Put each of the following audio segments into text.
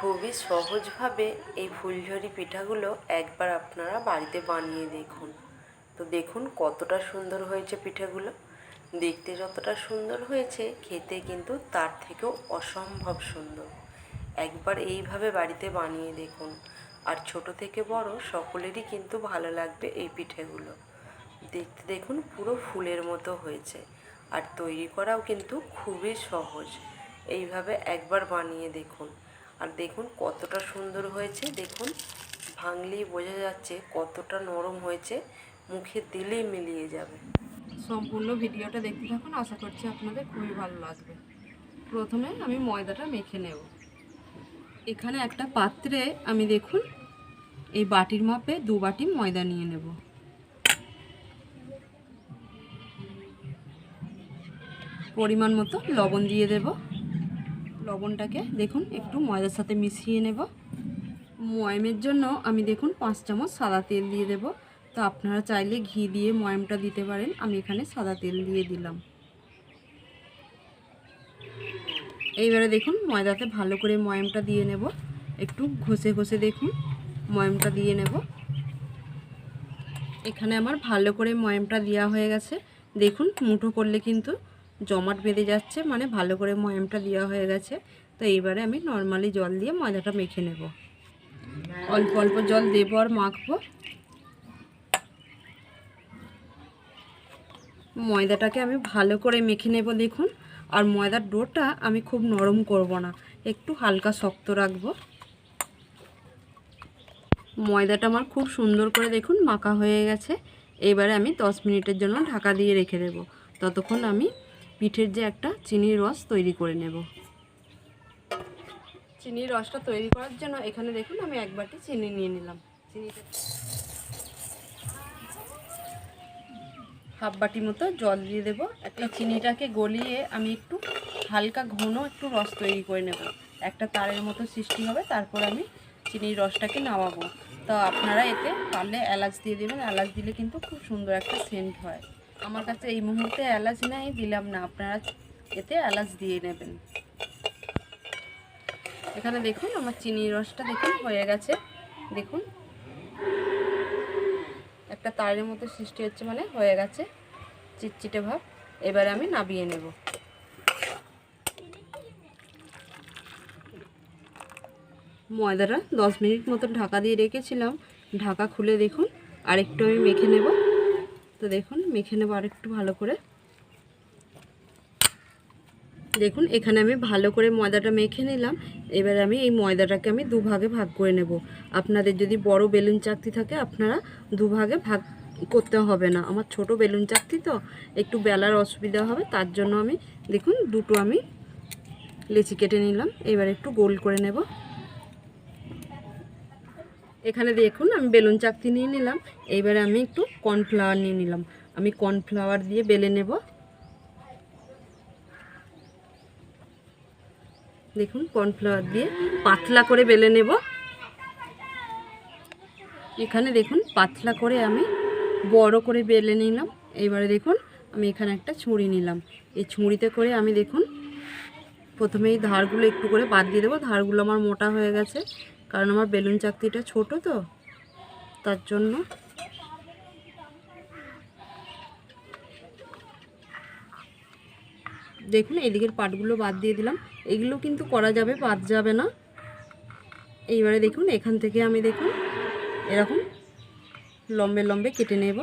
খুবই সহজভাবে এই ফুলঝুরি পিঠাগুলো একবার আপনারা বাড়িতে বানিয়ে দেখুন। তো দেখুন কতটা সুন্দর হয়েছে পিঠাগুলো। দেখতে যতটা সুন্দর হয়েছে, খেতে কিন্তু তার থেকেও অসম্ভব সুন্দর। একবার এইভাবে বাড়িতে বানিয়ে দেখুন। আর ছোট থেকে বড় সকলেরই কিন্তু ভালো লাগবে এই পিঠেগুলো। দেখতে দেখুন পুরো ফুলের মতো হয়েছে। আর তৈরি করাও কিন্তু খুবই সহজ। এইভাবে একবার বানিয়ে দেখুন। আর দেখুন কতটা সুন্দর হয়েছে, দেখুন। ভাঙলেই বোঝা যাচ্ছে কতটা নরম হয়েছে, মুখে দিলেই মিলিয়ে যাবে। সম্পূর্ণ ভিডিওটা দেখতে থাকুন, আশা করছি আপনাদের খুবই ভালো লাগবে। প্রথমে আমি ময়দাটা মেখে নেব। এখানে একটা পাত্রে আমি দেখুন এই বাটির মাপে দু বাটি ময়দা নিয়ে নেব। পরিমাণ মতো লবণ দিয়ে দেব। লবণটাকে দেখুন, একটু ময়দার সাথে মিশিয়ে নেব। ময়মের জন্য আমি দেখুন পাঁচ চামচ সাদা তেল দিয়ে দেব। তো আপনারা চাইলে ঘি দিয়ে ময়মটা দিতে পারেন। আমি এখানে সাদা তেল দিয়ে দিলাম। এইবারে দেখুন, ময়দাতে ভালো করে ময়মটা দিয়ে নেব। একটু ঘষে ঘষে দেখুন, ময়মটা দিয়ে নেব। এখানে আমার ভালো করে ময়মটা দেওয়া হয়ে গেছে। দেখুন, মুঠো করলে কিন্তু জমাট বেঁধে যাচ্ছে মানে ভালো করে ময়ামটা দেওয়া হয়ে গেছে। তো এইবারে আমি নর্মালি জল দিয়ে ময়দাটা মেখে নেব। অল্প অল্প জল দেবো আর মাখবো। ময়দাটাকে আমি ভালো করে মেখে নেব দেখুন। আর ময়দার ডোটা আমি খুব নরম করব না, একটু হালকা শক্ত রাখব। ময়দাটা আমার খুব সুন্দর করে দেখুন মাখা হয়ে গেছে। এবারে আমি 10 মিনিটের জন্য ঢাকা দিয়ে রেখে দেব। ততক্ষণ আমি পিঠের যে একটা চিনির রস তৈরি করে নেব। চিনির রসটা তৈরি করার জন্য এখানে দেখুন আমি এক বাটি চিনি নিয়ে নিলাম। হাফ বাটি মতো জল দিয়ে দেবো। একটা চিনিটাকে গলিয়ে আমি একটু হালকা ঘন একটু রস তৈরি করে নেব। একটা তারের মতো সৃষ্টি হবে, তারপর আমি চিনির রসটাকে নামাবো। তো আপনারা এতে পারলে এলাচ দিয়ে দেবেন। এলাচ দিলে কিন্তু খুব সুন্দর একটা সেন্ট হয়। আমার কাছে এই মুহূর্তে এলাচ নাই, দিলাম না। আপনারা এতে এলাচ দিয়ে নেবেন। এখানে দেখুন, আমার চিনির রসটা দেখুন, হয়ে গেছে। দেখুন। একটা তারের মতো সৃষ্টি হচ্ছে মানে হয়ে গেছে। চিটচিটে ভাব। এবারে আমি নাবিয়ে নেব। ময়দাটা দশ মিনিট মতো ঢাকা দিয়ে রেখেছিলাম। ঢাকা খুলে দেখুন, আরেকটু আমি মেখে নেব। তো দেখুন, মেখে নেব আরেকটু ভালো করে। দেখুন, এখানে আমি ভালো করে ময়দাটা মেখে নিলাম। এবার আমি এই ময়দাটাকে আমি দুভাগে ভাগ করে নেব। আপনাদের যদি বড় বেলুন চাকতি থাকে, আপনারা দুভাগে ভাগ করতে হবে না। আমার ছোট বেলুন চাকতি তো, একটু বেলার অসুবিধা হবে, তার জন্য আমি, দেখুন, দুটো আমি লেচি কেটে নিলাম। এবার একটু গোল করে নেব। এখানে দেখুন আমি বেলুন চাকতি নিয়ে নিলাম। এইবারে আমি একটু কর্নফ্লাওয়ার নিয়ে নিলাম। আমি কর্নফ্লাওয়ার দিয়ে বেলে নেব। দেখুন কর্নফ্লাওয়ার দিয়ে পাতলা করে বেলে নেব। এখানে দেখুন, পাতলা করে আমি বড় করে বেলে নিলাম। এইবারে দেখুন, আমি এখানে একটা ছুরি নিলাম। এই ছুরিতে করে আমি দেখুন প্রথমে এই ধারগুলো একটু করে বাদ দিয়ে দেবো। ধারগুলো আমার মোটা হয়ে গেছে। কারণ আমার বেলুন চাকতিটা ছোট তো, তার জন্য। দেখুন, এদিকের পাটগুলো বাদ দিয়ে দিলাম। এগুলো কিন্তু করা যাবে, বাদ যাবে না। এইবারে দেখুন, এখান থেকে আমি দেখুন, এরকম লম্বে লম্বে কেটে নেব।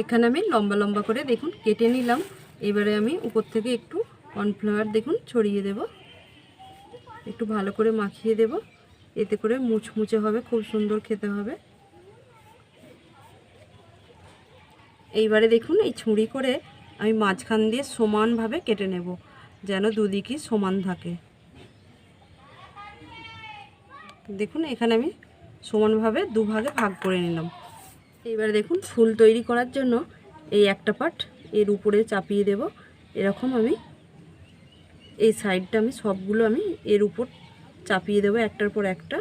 এখানে আমি লম্বা লম্বা করে দেখুন কেটে নিলাম। এবারে আমি উপর থেকে একটু কর্নফ্লাওয়ার দেখুন ছড়িয়ে দেব। একটু ভালো করে মাখিয়ে দেব। এতে করে মুচমুচে হবে, খুব সুন্দর খেতে হবে। এইবারে দেখুন এই ছুরি করে আমি মাঝখান দিয়ে সমানভাবে কেটে নেব, যেন দুদিকই সমান থাকে। দেখুন এখানে আমি সমানভাবে দুভাগে ভাগ করে নিলাম। এইবারে দেখুন, ফুল তৈরি করার জন্য এই একটা পার্ট এর উপরে চাপিয়ে দেব। এরকম আমি এই সাইডটা আমি সবগুলো আমি এর উপর চাপিয়ে দেবো একটার পর একটা।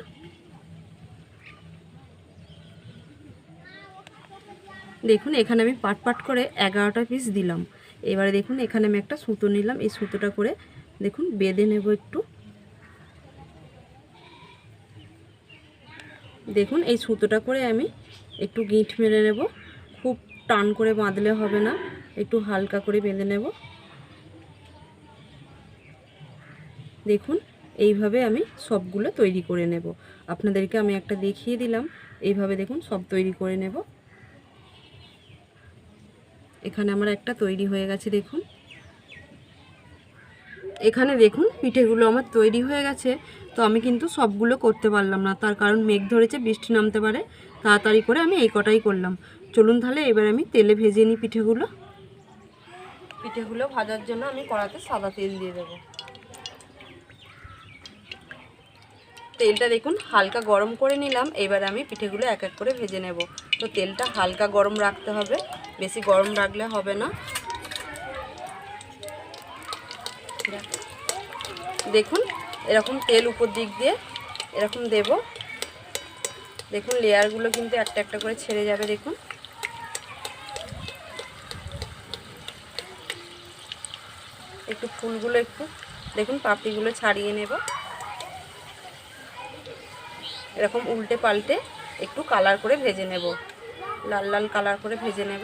দেখুন, এখানে আমি পাট পাট করে এগারোটা পিস দিলাম। এবারে দেখুন, এখানে আমি একটা সুতো নিলাম। এই সুতোটা করে দেখুন, বেঁধে নেব একটু। দেখুন, এই সুতোটা করে আমি একটু গিঁট মেরে নেব। খুব টান করে বাঁধলে হবে না, একটু হালকা করে বেঁধে নেব। দেখুন, এইভাবে আমি সবগুলো তৈরি করে নেব। আপনাদেরকে আমি একটা দেখিয়ে দিলাম, এইভাবে দেখুন সব তৈরি করে নেব। এখানে আমার একটা তৈরি হয়ে গেছে, দেখুন। এখানে দেখুন, পিঠেগুলো আমার তৈরি হয়ে গেছে। তো আমি কিন্তু সবগুলো করতে পারলাম না, তার কারণ মেঘ ধরেছে, বৃষ্টি নামতে পারে। তাড়াতাড়ি করে আমি এই কটাই করলাম। চলুন তাহলে এবার আমি তেলে ভেজে নিই পিঠেগুলো। পিঠেগুলো ভাজার জন্য আমি কড়াতে সাদা তেল দিয়ে দেবো। তেলটা দেখুন, হালকা গরম করে নিলাম। এবার আমি পিঠেগুলো এক এক করে ভেজে নেব। তো তেলটা হালকা গরম রাখতে হবে। বেশি গরম রাখলে হবে না। দেখুন, এরকম তেল উপর দিক দিয়ে এরকম দেব। দেখুন লেয়ারগুলো কিন্তু একটা একটা করে ছেড়ে যাবে, দেখুন। একটু ফুলগুলো একটু, দেখুন, পাপড়িগুলো ছাড়িয়ে নেব। এরকম উল্টে পাল্টে একটু কালার করে ভেজে নেব। লাল লাল কালার করে ভেজে নেব।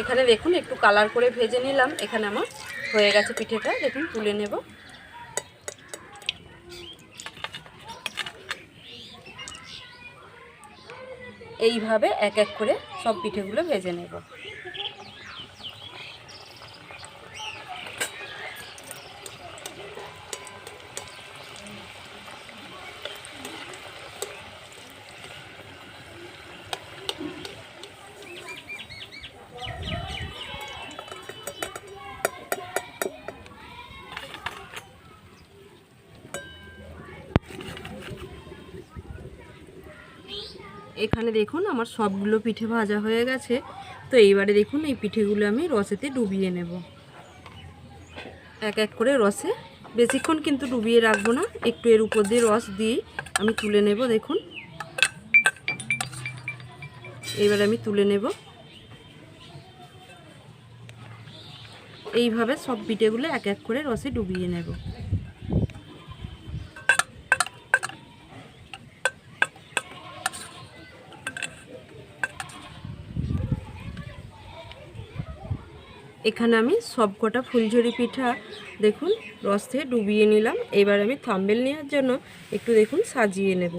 এখানে দেখুন, একটু কালার করে ভেজে নিলাম। এখানে আমার হয়ে গেছে পিঠেটা, দেখুন, তুলে নেব। এইভাবে এক এক করে সব পিঠেগুলো ভেজে নেব। এখানে দেখুন আমার সবগুলো পিঠে ভাজা হয়ে গেছে। তো এইবারে দেখুন এই পিঠেগুলো আমি রসেতে ডুবিয়ে নেব। এক এক করে রসে। বেশিক্ষণ কিন্তু ডুবিয়ে রাখব না, একটু এর উপর দিয়ে রস দিয়ে আমি তুলে নেব দেখুন। এইবার আমি তুলে নেব। এইভাবে সব পিঠেগুলো এক এক করে রসে ডুবিয়ে নেব। এখানে আমি সবকটা ফুলঝুরি পিঠা, দেখুন, রস থেকে ডুবিয়ে নিলাম। এবার আমি থাম্বেল নেওয়ার জন্য একটু, দেখুন, সাজিয়ে নেব।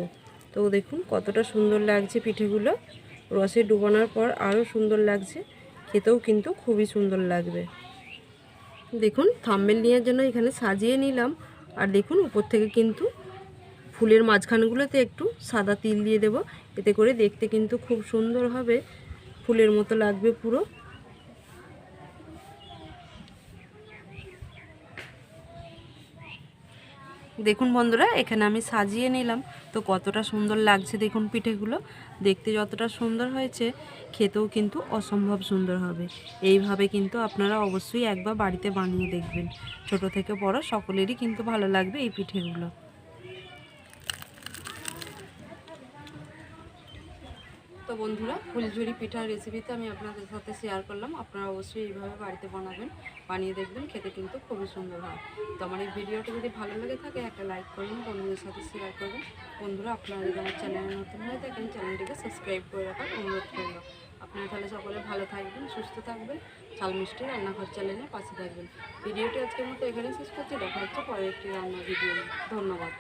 তো দেখুন, কতটা সুন্দর লাগছে পিঠেগুলো। রসে ডুবানোর পর আরও সুন্দর লাগছে। খেতেও কিন্তু খুবই সুন্দর লাগবে। দেখুন, থাম্বেল নেওয়ার জন্য এখানে সাজিয়ে নিলাম। আর দেখুন, উপর থেকে কিন্তু ফুলের মাঝখানগুলোতে একটু সাদা তিল দিয়ে দেব। এতে করে দেখতে কিন্তু খুব সুন্দর হবে। ফুলের মতো লাগবে পুরো। দেখুন বন্ধুরা, এখানে আমি সাজিয়ে নিলাম। তো কতটা সুন্দর লাগছে দেখুন পিঠেগুলো। দেখতে যতটা সুন্দর হয়েছে, খেতেও কিন্তু অসম্ভব সুন্দর হবে। এইভাবে কিন্তু আপনারা অবশ্যই একবার বাড়িতে বানিয়ে দেখবেন। ছোট থেকে বড় সকলেরই কিন্তু ভালো লাগবে এই পিঠেগুলো। তো বন্ধুরা, ফুলঝুরি পিঠার রেসিপিতে আমি আপনাদের সাথে শেয়ার করলাম। আপনারা অবশ্যই এইভাবে বাড়িতে বানাবেন, বানিয়ে দেখবেন, খেতে কিন্তু খুবই সুন্দর হয়। তো আমার এই ভিডিওটা যদি ভালো লেগে থাকে, একটা লাইক করবেন, বন্ধুদের সাথে শেয়ার করবেন। বন্ধুরা, আপনারা যদি আমার চ্যানেলে নতুন হয়ে থাকেন চ্যানেলটিকে সাবস্ক্রাইব করে রাখার অনুরোধ করল আপনারা তাহলে সকলে ভালো থাকবেন, সুস্থ থাকবেন চাল মিষ্টি রান্নাঘর চ্যানেলের পাশে থাকবেন। ভিডিওটি আজকের মতো এখানে শেষ করছি। দেখা হচ্ছে পরের একটি রান্নার ভিডিও ধন্যবাদ।